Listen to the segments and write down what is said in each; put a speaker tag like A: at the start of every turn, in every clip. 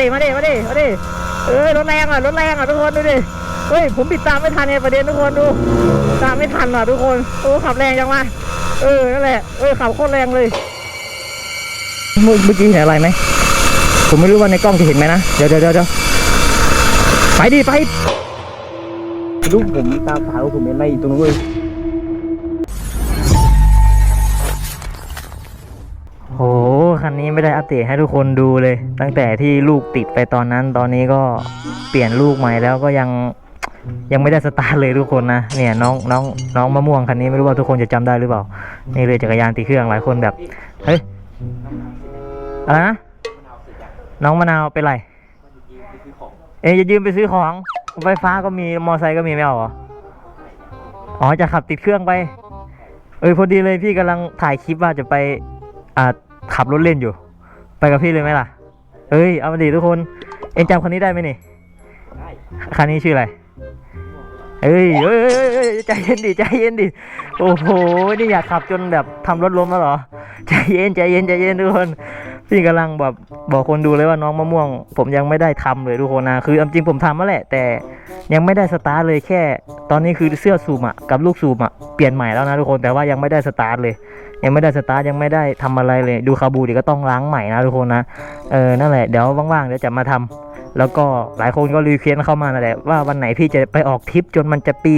A: ดิมาดิมาดิมาดิเออรถแรงอะรถแรงอะทุกคนดูดิเฮ้ยผมปิดตามไม่ทันไงประเด็นทุกคนดู ตามไม่ทันอะทุกคนโอ้ขับแรงจังวะเออนั่นแหละเออขับโคตรแรงเลยเมื่อกี้เห็นอะไรไหมผมไม่รู้ว่าในกล้องจะเห็นไหมนะเดี๋ยวเดี๋ยวเดี๋ยวไปดิไปลูกผมตาขาวผมเห็นอะไรอยู่ตรงนู้นเว้ย ไม่ได้อัปเดตให้ทุกคนดูเลย ตั้งแต่ที่ลูกติดไปตอนนั้น ตอนนี้ก็เปลี่ยนลูกใหม่แล้วก็ยังยังไม่ได้สตาร์ทเลยทุกคนนะเนี่ยน้องน้องน้องมะม่วงคันนี้ไม่รู้ว่าทุกคนจะจำได้หรือเปล่านี่เลยจักรยานติเครื่องหลายคนแบบเฮ้ยอะไรนะน้องมะนาวเป็นไรเอ๊ะจะยืมไปซื้อของไฟฟ้าก็มีมอไซค์ก็มีไม่เอาเหรออ๋อจะขับติดเครื่องไป เออพอดีเลยพี่กำลังถ่ายคลิปว่าจะไปอ่าขับรถเล่นอยู่ ไปกับพี่เลยไหมล่ะ เฮ้ย เอามาดิทุกคน เอ็งจำคนนี้ได้ไหมนี่คันนี้ชื่ออะไรเอ้ยเอ้ยเฮ้ยเฮ้ยใจเย็นดิ ใจเย็นดิ โอ้โห นี่อยากขับจนแบบทำรถล้มแล้วเหรอ ใจเย็น ใจเย็น ใจเย็นทุกคน พี่กำลังแบบบอกคนดูเลยว่าน้องมะม่วง ผมยังไม่ได้ทำเลยทุกคนนะคือจริงผมทำมาแหละ แต่ยังไม่ได้สตาร์ทเลยแค่ ตอนนี้คือเสื้อสูบอะกับลูกสูบอะเปลี่ยนใหม่แล้วนะทุกคนแต่ว่ายังไม่ได้สตาร์ทเลย ยังไม่ได้สตาร์ทยังไม่ได้ทำอะไรเลย ดูคาบูดิก็ต้องล้างใหม่นะทุกคนนะเออนั่นแหละเดี๋ยวว่างๆเดี๋ยวจะมาทำแล้วก็หลายคนก็รีเควสเข้ามานแหละว่าวันไหนพี่จะไปออกทริปจนมันจะปี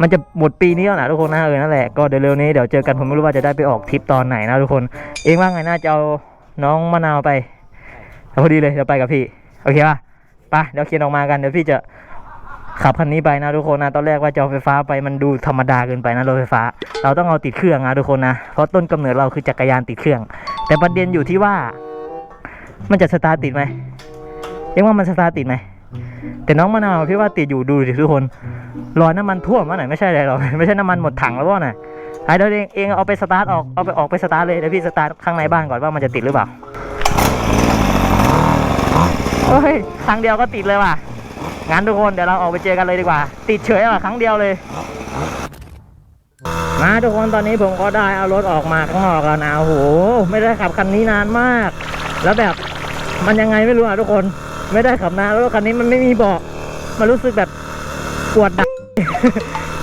A: มันจะหมดปีนี้แล้วนะทุกคนนะเออนั่นแหละก็เดี๋ยวเร็วนี้เดี๋ยวเจอกันผมไม่รู้ว่าจะได้ไปออกทริปตอนไหนนะทุกคน เองว่าไงน่าจะเอา น้องมะนาวไปเอาพอดีเลยเดี๋ยวไปกับพี่โอเคป่ะไปเดี๋ยวเคียนออกมากันเดี๋ยวพี่จะขับคันนี้ไปนะทุกคนนะตอนแรกว่าจะเอาไฟฟ้าไปมันดูธรรมดาเกินไปนะรถไฟฟ้า เราต้องเอาติดเครื่องนะทุกคนนะเพราะต้นกำเนิดเราคือจักรยานติดเครื่อง แต่ประเด็นอยู่ที่ว่า มันจะสตาร์ทติดไหมยังว่ามันสตาร์ทติดไหมแต่น้องมะนาวพี่ว่าติดอยู่ดูสิทุกคนรอยน้ำมันท่วมวะไหนไม่ใช่อะไรหรอกไม่ใช่น้ำมันหมดถังแล้ววะไหนะ ไอ้เดี๋ยวเองเองเอาไปสตาร์ทออกเอาไปออกไปสตาร์ทเลยเดี๋ยวพี่สตาร์ทข้างในบ้านก่อนว่ามันจะติดหรือเปล่าเฮ้ยครั้งเดียวก็ติดเลยว่ะงั้นทุกคนเดี๋ยวเราออกไปเจอกันเลยดีกว่า ติดเฉยว่ะครั้งเดียวเลย มาทุกคนตอนนี้ผมก็ได้เอารถออกมาข้างนอกแล้วนะโอ้โหไม่ได้ขับคันนี้นานมาก แล้วแบบมันยังไงไม่รู้อะทุกคนไม่ได้ขับนานแล้วคันนี้มันไม่มีเบาะมันรู้สึกแบบปวดดัก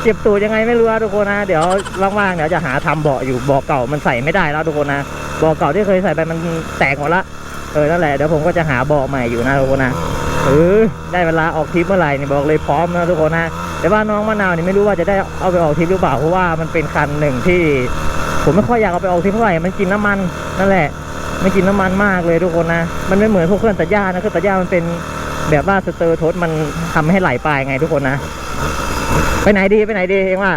A: เจ็บตูดยังไงไม่รู้อะทุกคนนะ เดี๋ยวว่างๆเดี๋ยวจะหาทำเบาะอยู่เบาะเก่ามันใส่ไม่ได้แล้วทุกคนนะเบาะเก่าที่เคยใส่ไปมันแตกหมดละเออนั่นแหละเดี๋ยวผมก็จะหาเบาะใหม่อยู่นะทุกคนนะเออได้เวลาออกทริปเมื่อไหร่นี่บอกเลยพร้อมนะทุกคนนะแต่ว่าน้องมะนาวนี่ไม่รู้ว่าจะได้เอาไปออกทริปหรือเปล่าเพราะว่ามันเป็นคันหนึ่งที่ ผมไม่ค่อยอยากเอาไปออกทริปเท่าไหร่มันกินน้ำมันนั่นแหละมันกินน้ำมันมากเลยทุกคนนะมันไม่เหมือนพวกเครื่องตัดหญ้านะเครื่องตัดหญ้ามันเป็นแบบว่าสเตอร์ทสมันทำให้ไหลไปไงทุกคนนะ ไปไหนดีไปไหนดีเองว่า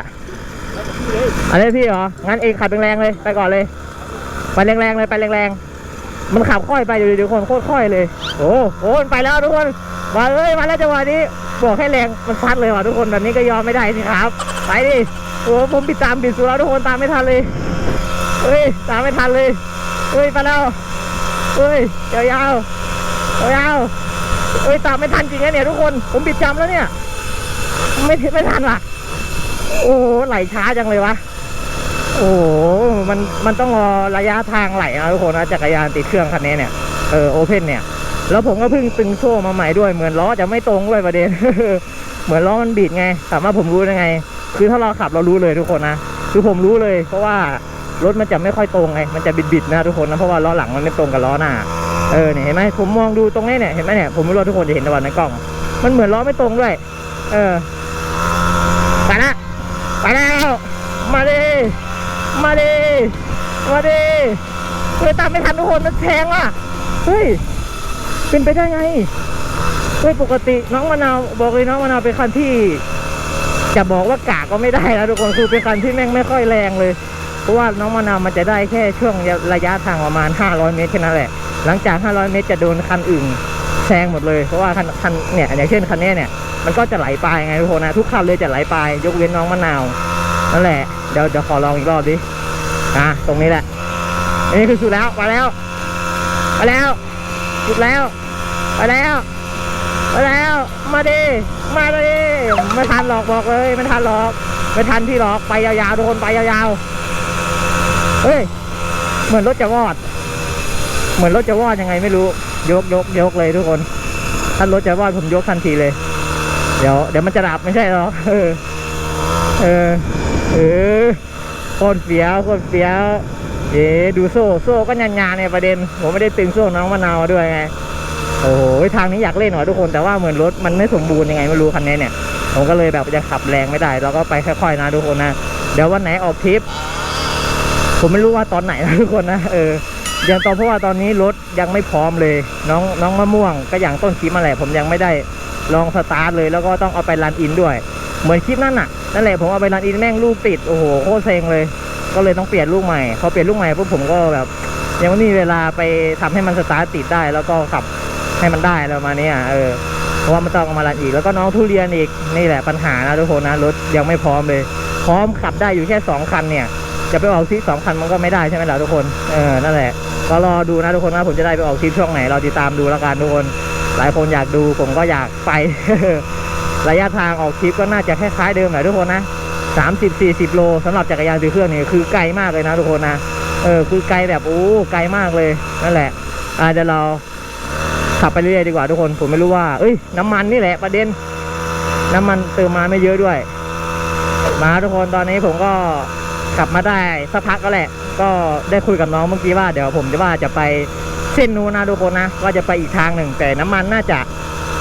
A: อะไรพี่เหรอ งั้นเองขับแรงๆเลย ไปก่อนเลย ไปแรงๆเลยไปแรงๆ มันขับค่อยไปอยู่ดีทุกคนโคตรค่อยเลย โอ้โหมันไปแล้วทุกคน มาเลยมาแล้วจังหวะนี้บอกให้แรงมันซัดเลยว่ะทุกคนแบบนี้ก็ยอมไม่ได้สิครับ ไปดิ โอ้ผมปิดตามปิดสูแล้วทุกคนตามไม่ทันเลย เฮ้ยตามไม่ทันเลย เฮ้ยไปแล้ว เฮ้ยยาวยาวยาวเฮ้ยตามไม่ทันจริงนะเนี่ยทุกคน ผมปิดจำแล้วเนี่ย ไม่ไม่ทันว่ะ โอ้โหไหลช้าจังเลยวะ โอ้โหมันมันต้องรอระยะทางไหลนะทุกคนนะจักรยานติดเครื่องคันนี้เนี่ยเออโอเพนเนี่ย แล้วผมก็เพิ่งตึงโซ่มาใหม่ด้วย เหมือนล้อจะไม่ตรงด้วยประเด็น เหมือนล้อมันบิดไงถามว่าผมรู้ได้ไง คือถ้าเราขับเรารู้เลยทุกคนนะคือผมรู้เลย เพราะว่ารถมันจะไม่ค่อยตรงไง มันจะบิดๆนะทุกคนนะ เพราะว่าล้อหลังมันไม่ตรงกับล้อหน้า เออเนี่ยเห็นไหมผมมองดูตรงนี้เนี่ย เห็นไหมเนี่ย ผมไม่รู้ทุกคนจะเห็นในวันในกล้อง มันเหมือนล้อไม่ตรงด้วย เออ ไปละไปแล้วมาดิมาดิมาดิเฮ้ยตามไม่ทันทุกคนมันแทงอะเฮ้ยเป็นไปได้ไงเฮ้ยปกติน้องมะนาวบอกเลยน้องมะนาวเป็นคันที่ จะบอกว่ากากก็ไม่ได้แล้วทุกคนคือเป็นคันที่แม่งไม่ค่อยแรงเลย เพราะว่าน้องมะนาวมันจะได้แค่ช่วงระยะทางประมาณ 500 เมตรแค่นั้นแหละ หลังจาก 500 เมตรจะโดนคันอื่นแซงหมดเลยเพราะว่าคันคันเนี่ยอย่างเช่นคันนี้เนี่ย มันก็จะไหลไปไงทุกคนนะทุกคันเลยจะไหลไปยกเว้นน้องมะนาวนั่นแหละเดี๋ยวเดี๋ยวขอลองอีกรอบดิอะตรงนี้แหละนนี้คือสุดแล้วไปแล้วไปแล้วสุดแล้วไปแล้วไปแล้ว มาดิมาดิไม่ทันหรอกบอกเลยไม่ทันหรอกไม่ทันที่หรอกไปยาวๆทุกคนไปยาวๆเฮ้ยเหมือนรถจะวอด เหมือนรถจะวอดยังไงไม่รู้ยกยกยกเลยทุกคนถ้ารถจะวอดผมยกทันทีเลย เดี๋ยวเดี๋ยวมันจะดับไม่ใช่หรอเออ เออเออโคตรเฟี้ยวโคตรเฟี้ยวเอ๊ดูโซ่โซ่ก็ยานๆเนี่ยประเด็น ผมไม่ได้ตึงโซ่น้องมะนาวด้วยไงโอ้โหทางนี้อยากเล่นหน่อยทุกคนแต่ว่าเหมือนรถมันไม่สมบูรณ์ยังไงไม่รู้คันนี้เนี่ย ผมก็เลยแบบยังขับแรงไม่ได้เราก็ไปค่อยๆนะทุกคนนะเดี๋ยววันไหนออกทริปผมไม่รู้ว่าตอนไหนนะทุกคนนะเออยังตอนเพราะว่าตอนนี้รถยังไม่พร้อมเลย น้องน้องมะม่วงก็อย่างต้นคลิปมาแหละผมยังไม่ได้ ลองสตาร์ทเลยแล้วก็ต้องเอาไปรันอินด้วย เหมือนคลิปนั่นน่ะนั่นแหละผมเอาไปรันอินแม่งลูกติดโอ้โหโคตรเซ็งเลย ก็เลยต้องเปลี่ยนลูกใหม่พอเปลี่ยนลูกใหม่ปุ๊บผมก็แบบ ยังไม่มีเวลาไปทำให้มันสตาร์ทติดได้ แล้วก็ขับให้มันได้แล้วมาณเนี้ยเออเพราะว่ามันต้องเอามารันอีกแล้วก็น้องทุเรียนอีกนี่แหละปัญหานะทุกคนนะรถยังไม่พร้อมเลย พร้อมขับได้อยู่แค่สองคันเนี่ยจะไปออกทริปสองคันมันก็ไม่ได้ใช่ไหมล่ะทุกคน เออ นั่นแหละ ก็รอดูนะทุกคนว่าผมจะได้ไปออกทริปช่วงไหน เราติดตามดูแล้วกันทุกคน หลายคนอยากดูผมก็อยากไป ระยะทางออกทริปก็น่าจะคล้ายๆเดิมแหละทุกคนนะสามสิบสี่สิบโลสำหรับจักรยานตีเครื่องนี่คือไกลมากเลยนะทุกคนนะเออคือไกลแบบโอ้ไกลมากเลยนั่นแหละอ่าเดี๋ยวเราขับไปเรื่อยดีกว่าทุกคนผมไม่รู้ว่า เอ้ยน้ำมันนี่แหละประเด็น น้ำมันเติมมาไม่เยอะด้วย มาทุกคนตอนนี้ผมก็กลับมาได้สักพักก็แหละ ก็ได้คุยกับน้องเมื่อกี้ว่าเดี๋ยวผมจะว่าจะไป เส้นนู้นนะทุกคนนะว่าจะไปอีกทางหนึ่ง แต่น้ำมันน่าจะ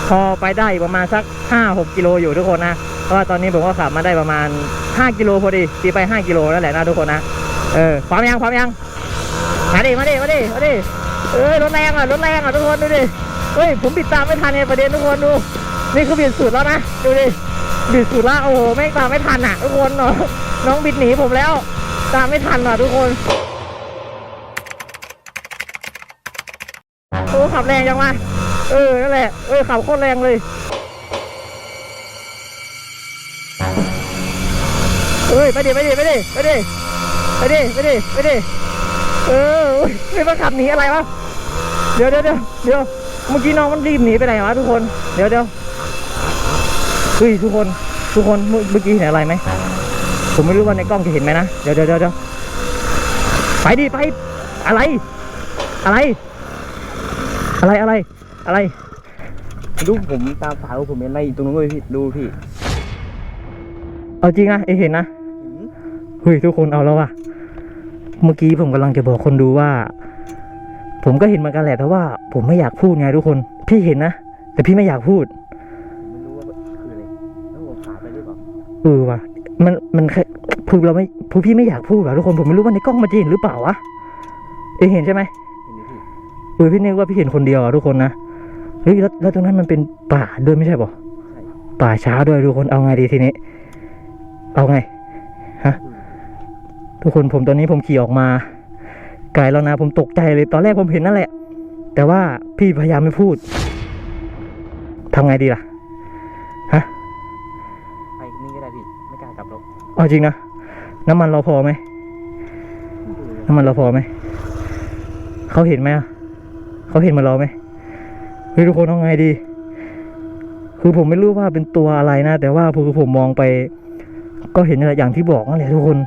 A: พอไปได้ประมาณสักห้าหกกิโลอยู่ทุกคนนะเพราะว่าตอนนี้ผมก็ขับมาได้ประมาณห้ากิโลพอดีตีไปห้ากิโลนั่นแหละนะทุกคนนะเออพร้อมยังพร้อมยังมาดิมาดิมาดิมาดิเอ้ยรถแรงอะรถแรงอะทุกคนดูดิเฮ้ยผมปิดตามไม่ทันเนี่ยประเด็นทุกคนดู นี่คือบิดสุดแล้วนะดูดิบิดสุดละโอ้โหแม่ตามไม่ทันอะทุกคนเนาะน้องบิดหนีผมแล้ว ตามไม่ทันอะทุกคนโอ้ ขับแรงจังวะเออ นั่นแหละ เออ ขับโคตรแรงเลย เอ้ย ไปดิ ไปดิ ไปดิ ไปดิ ไปดิ ไปดิ ไปดิ เออไม่มาขับหนีอะไรวะ เดี๋ยวเดี๋ยวเดี๋ยวเดี๋ยว เมื่อกี้น้องมันรีบหนีไปไหนวะทุกคน เดี๋ยวเดี๋ยวเฮ้ยทุกคน ทุกคน เมื่อกี้เห็นอะไรไหม ผมไม่รู้ว่าในกล้องจะเห็นไหมนะ เดี๋ยวเดี๋ยวเดี๋ยวเดี๋ยวไปดิ ไป อะไร อะไร อะไรอะไรอะไร
B: ดูผมตามสายว่าผมเห็นอะไรอยู่ตรงนู้นเลยพี่ดูพี่
A: เอาจริงนะเอยเห็นนะเฮ้ยทุกคนเอาแล้วว่ะเมื่อกี้ผมกำลังจะบอกคนดูว่า ผมก็เห็นเหมือนกันแหละแต่ว่า ผมไม่อยากพูดไงทุกคน พี่เห็นนะแต่พี่ไม่อยากพูด
B: ผมไม่รู้ว่าคืออะไรแล้วผมขาไปหรือเปล่า
A: เออว่ะมันมันแค่คือเราไม่พวกพี่ไม่อยากพูดว่ะทุกคนผมไม่รู้ว่าในกล้องมันจะเห็นหรือเปล่าวะเอยเห็นใช่ไหม
B: เห็นไหมพี่
A: เออพี่นึกว่าพี่เห็นคนเดียวอะทุกคนนะเฮ้ยแล้วแล้วตรงนั้นมันเป็นป่าด้วยไม่ใช่ปะ
B: ใช่
A: ป่าช้าด้วยทุกคนเอาไงดีทีนี้ เอาไงฮะทุกคนผมตอนนี้ผมขี่ออกมาไกลแล้วนะผมตกใจเลยตอนแรกผมเห็นนั่นแหละ แต่ว่าพี่พยายามไม่พูดทำไงดีล่ะฮะ
B: ไปนี่ก็ได้พี่ไม่กล้ากลับหรอก
A: เอาจริงนะน้ำมันเราพอไหมน้ำมันเราพอไหมเขาเห็นไหมอะ เขาเห็นมาเราไหมเฮ้ยทุกคนเอาไงดี คือผมไม่รู้ว่าเป็นตัวอะไรนะ แต่ว่าคือผมมองไป ก็เห็นอะไรอย่างที่บอกนั่นแหละทุกคน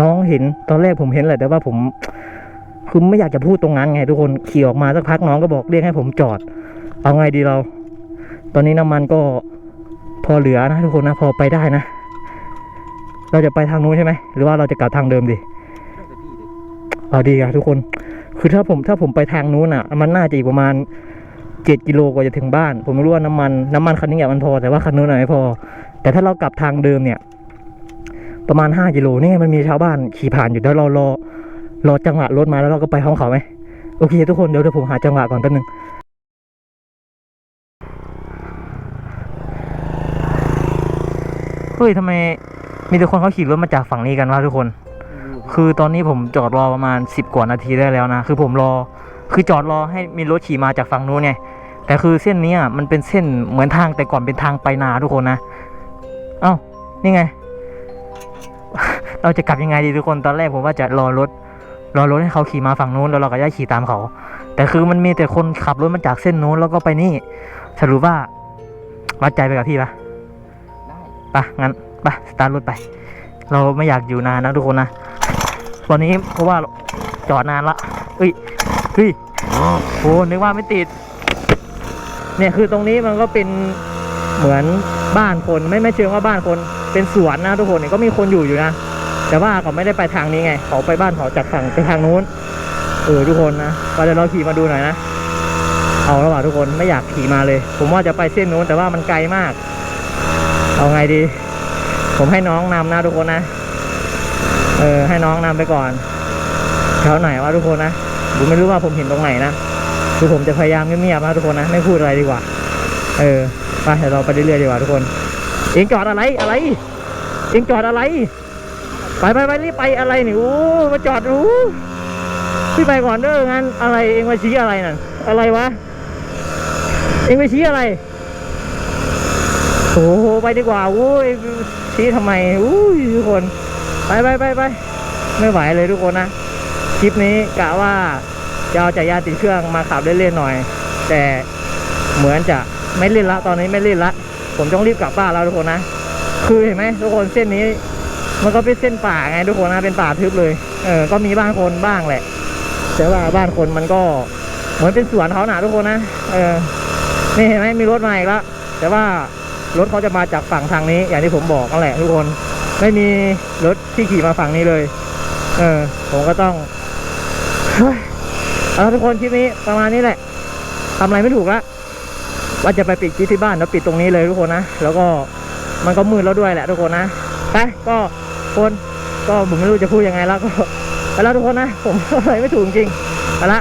A: น้องเห็นตอนแรกผมเห็นแหละแต่ว่าผมคือไม่อยากจะพูดตรงนั้นไง ทุกคนขี่ออกมาสักพักน้องก็บอกเรียกให้ผมจอด เอาไงดีเรา ตอนนี้น้ำมันก็พอเหลือนะทุกคนนะพอไปได้นะ เราจะไปทางนู้นใช่ไหมหรือว่าเราจะกลับทางเดิมดี
B: เลย
A: เอาดีอะทุกคน คือถ้าผมถ้าผมไปทางนู้นอะ มันน่าจะอีกประมาณเจ็ดกิโลกว่าจะถึงบ้าน ผมไม่รู้ว่าน้ำมันน้ำมันคันนี้อะมันพอแต่ว่าคันนู้นไม่พอ แต่ถ้าเรากลับทางเดิมเนี่ย ประมาณห้ากิโลนี่มันมีชาวบ้านขี่ผ่านอยู่เดี๋ยวเรารอรอจังหวะรถมาแล้วเราก็ไปห้องเขาไหมโอเค ทุกคนเดี๋ยวเดี๋ยวผมหาจังหวะก่อนแป๊บนึงเฮ้ยทำไมมีแต่คนเขาขี่รถมาจากฝั่งนี้กันวะทุกคน คือตอนนี้ผมจอดรอประมาณสิบกว่านาทีได้แล้วนะ คือผมรอ คือจอดรอให้มีรถขี่มาจากฝั่งนู้นไง แต่คือเส้นเนี้ยมันเป็นเส้นเหมือนทางแต่ก่อนเป็นทางไปนาทุกคนนะ เอ้า นี่ไง เราจะกลับยังไงดีทุกคน ตอนแรกผมว่าจะรอรถ รอรถให้เขาขี่มาฝั่งนู้น แล้วเราก็จะขี่ตามเขา แต่คือมันมีแต่คนขับรถมาจากเส้นนู้นแล้วก็ไปนี่ สรุปว่าวัดใจไปกับพี่ปะ
B: ได้
A: ไปะงั้นไปสตาร์ทรถไป เราไม่อยากอยู่นานนะทุกคนนะต อนนี้เพราะว่าจอดนานละเฮ้ยเฮ้ยโอ้นึกว่าไม่ติด เนี่ยคือตรงนี้มันก็เป็นเหมือนบ้านคนไม่ไม่เชิงว่าบ้านคนเป็นสวนนะทุกคนเนี่ยก็มีคนอยู่อยู่นะแต่ว่าเขาไม่ได้ไปทางนี้ไง เขาไปบ้านเขาจากฝั่งไปทางนู้นเออทุกคนนะก็เดี๋ยวเราขี่มาดูหน่อยนะเอาแล้วว่ะทุกคนไม่อยากขี่มาเลย ผมว่าจะไปเส้นนู้นแต่ว่ามันไกลมาก เอาไงดี ผมให้น้องนำนะทุกคนนะ เออให้น้องนำไปก่อนแถวไหนวะทุกคนนะผมไม่รู้ว่าผมเห็นตรงไหนนะคือผมจะพยายามเงียบๆนะทุกคนนะไม่พูดอะไรดีกว่า เออไปเดี๋ยวเราไปเรื่อยๆดีกว่าทุกคน เองจอดอะไรอะไร เองจอดอะไร ไปไปไปรีบไปอะไรนี่โอ้มาจอดโอ้พี่ไปก่อนเด้องั้นอะไรเองมาชี้อะไรนั่นอะไรวะเองไปชี้อะไรโอ้ไปดีกว่าโอ้ยชี้ทำไมอุ้ยทุกคน ไปไปไปไปไม่ไหวเลยทุกคนนะ คลิปนี้กะว่าจะเอาจักรยานติดเครื่องมาขับเล่นๆหน่อย แต่เหมือนจะไม่เล่นละตอนนี้ไม่เล่นละ ผมต้องรีบกลับบ้านแล้วทุกคนนะ คือเห็นไหมทุกคนเส้นนี้ มันก็เป็นเส้นป่าไงทุกคนนะเป็นป่าทึบเลยเออก็มีบ้านคนบ้างแหละ แต่ว่าบ้านคนมันก็เหมือนเป็นสวนเขาหนาทุกคนนะเออนี่เห็นไหมมีรถมาอีกแล้วแต่ว่ารถเขาจะมาจากฝั่งทางนี้ อย่างที่ผมบอกนั่นแหละทุกคน ไม่มีรถที่ขี่มาฝั่งนี้เลย เออ ผมก็ต้องเฮ้ยเอาทุกคนคลิปนี้ประมาณนี้แหละทำอะไรไม่ถูกละว่าจะไปปิดคลิปที่บ้านแล้วปิดตรงนี้เลยทุกคนนะแล้วก็มันก็มืดแล้วด้วยแหละทุกคนนะไปก็คนก็ผมไม่รู้จะพูดยังไงแล้วก็ไปแล้วทุกคนนะ ผมอะไรไม่ถูกจริงไปละ